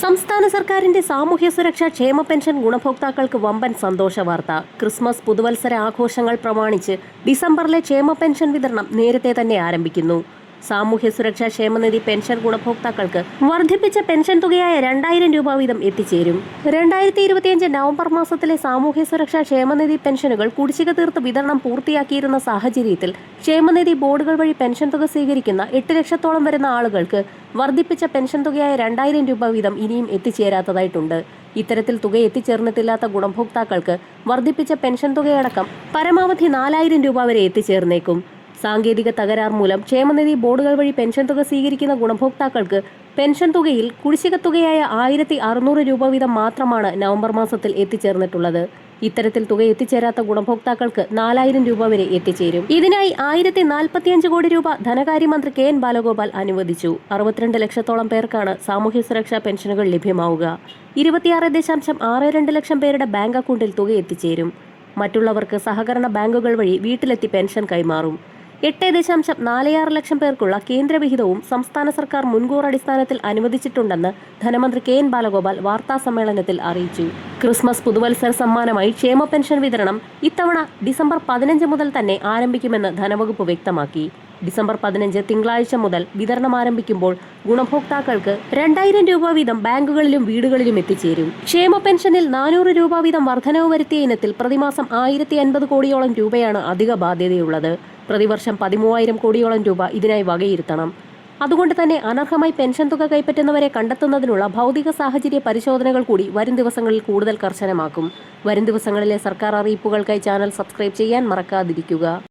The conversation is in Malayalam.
സംസ്ഥാന സർക്കാരിന്റെ സാമൂഹ്യ സുരക്ഷാ ക്ഷേമ പെൻഷൻ ഗുണഭോക്താക്കൾക്ക് വമ്പൻ സന്തോഷ വാർത്ത. ക്രിസ്മസ് പുതുവത്സര ആഘോഷങ്ങൾ പ്രമാണിച്ച് ഡിസംബറിലെ ക്ഷേമ പെൻഷൻ വിതരണം നേരത്തെ തന്നെ ആരംഭിക്കുന്നു. സാമൂഹ്യ സുരക്ഷാ ക്ഷേമനിധി പെൻഷൻ ഗുണഭോക്താക്കൾക്ക് വർദ്ധിപ്പിച്ച പെൻഷൻ തുകയായ രണ്ടായിരം രൂപ വീതം എത്തിച്ചേരും. രണ്ടായിരത്തി ഇരുപത്തിയഞ്ച് നവംബർ മാസത്തിലെ സാമൂഹ്യ സുരക്ഷാ ക്ഷേമനിധി പെൻഷനുകൾ കുടിശ്ശിക തീർത്ത് വിതരണം പൂർത്തിയാക്കിയിരുന്ന സാഹചര്യത്തിൽ ക്ഷേമനിധി ബോർഡുകൾ വഴി പെൻഷൻ തുക സ്വീകരിക്കുന്ന എട്ട് ലക്ഷത്തോളം വരുന്ന ആളുകൾക്ക് വർദ്ധിപ്പിച്ച പെൻഷൻ തുകയായ രണ്ടായിരം രൂപ വീതം ഇനിയും എത്തിച്ചേരാത്തതായിട്ടുണ്ട്. ഇത്തരത്തിൽ തുക എത്തിച്ചേർന്നിട്ടില്ലാത്ത ഗുണഭോക്താക്കൾക്ക് വർദ്ധിപ്പിച്ച പെൻഷൻ തുകയടക്കം പരമാവധി നാലായിരം രൂപ വരെ എത്തിച്ചേർന്നേക്കും. സാങ്കേതിക തകരാർ മൂലം ക്ഷേമനിധി ബോർഡുകൾ വഴി പെൻഷൻ തുക സ്വീകരിക്കുന്ന ഗുണഭോക്താക്കൾക്ക് പെൻഷൻ തുകയിൽ കുടിശ്ശിക തുകയായ ആയിരത്തി അറുന്നൂറ് രൂപ വീതം മാത്രമാണ് നവംബർ മാസത്തിൽ എത്തിച്ചേർന്നിട്ടുള്ളത്. ഇത്തരത്തിൽ തുക എത്തിച്ചേരാത്ത ഗുണഭോക്താക്കൾക്ക് നാലായിരം രൂപ വരെ എത്തിച്ചേരും. ഇതിനായി ആയിരത്തി നാൽപ്പത്തിയഞ്ച് കോടി രൂപ ധനകാര്യമന്ത്രി കെ എൻ ബാലഗോപാൽ അനുവദിച്ചു. അറുപത്തിരണ്ട് ലക്ഷത്തോളം പേർക്കാണ് സാമൂഹ്യ സുരക്ഷാ പെൻഷനുകൾ ലഭ്യമാവുക. ഇരുപത്തിയാറ് ദശാംശം ആറ് രണ്ട് ലക്ഷം പേരുടെ ബാങ്ക് അക്കൗണ്ടിൽ തുക എത്തിച്ചേരും. മറ്റുള്ളവർക്ക് സഹകരണ ബാങ്കുകൾ വഴി വീട്ടിലെത്തി പെൻഷൻ കൈമാറും. എട്ട് ദശാംശം നാലയാറ് ലക്ഷം പേർക്കുള്ള കേന്ദ്രവിഹിതവും സംസ്ഥാന സർക്കാർ മുൻകൂർ അടിസ്ഥാനത്തിൽ അനുവദിച്ചിട്ടുണ്ടെന്ന് ധനമന്ത്രി കെ എൻ ബാലഗോപാൽ വാർത്താസമ്മേളനത്തിൽ അറിയിച്ചു. ക്രിസ്മസ് പുതുവത്സര സമ്മാനമായി ക്ഷേമ പെൻഷൻ വിതരണം ഇത്തവണ ഡിസംബർ പതിനഞ്ച് മുതൽ തന്നെ ആരംഭിക്കുമെന്ന് ധനവകുപ്പ് വ്യക്തമാക്കി. ഡിസംബർ പതിനഞ്ച് തിങ്കളാഴ്ച മുതൽ വിതരണം ആരംഭിക്കുമ്പോൾ ഗുണഭോക്താക്കൾക്ക് രണ്ടായിരം രൂപ വീതം ബാങ്കുകളിലും വീടുകളിലും എത്തിച്ചേരും. ക്ഷേമ പെൻഷനിൽ നാനൂറ് രൂപ വീതം വർധനവ് വരുത്തിയ ഇനത്തിൽ പ്രതിമാസം ആയിരത്തി അൻപത് കോടിയോളം രൂപയാണ് അധിക ബാധ്യതയുള്ളത്. പ്രതിവർഷം പതിമൂവായിരം കോടിയോളം രൂപ ഇതിനായി വകയിരുത്തണം. അതുകൊണ്ട് തന്നെ അനർഹമായി പെൻഷൻ തുക കൈപ്പറ്റുന്നവരെ കണ്ടെത്തുന്നതിനുള്ള ഭൗതിക സാഹചര്യ പരിശോധനകൾ കൂടി വരും ദിവസങ്ങളിൽ കൂടുതൽ കർശനമാക്കും. വരും ദിവസങ്ങളിലെ സർക്കാർ അറിയിപ്പുകൾക്കായി ചാനൽ സബ്സ്ക്രൈബ് ചെയ്യാൻ മറക്കാതിരിക്കുക.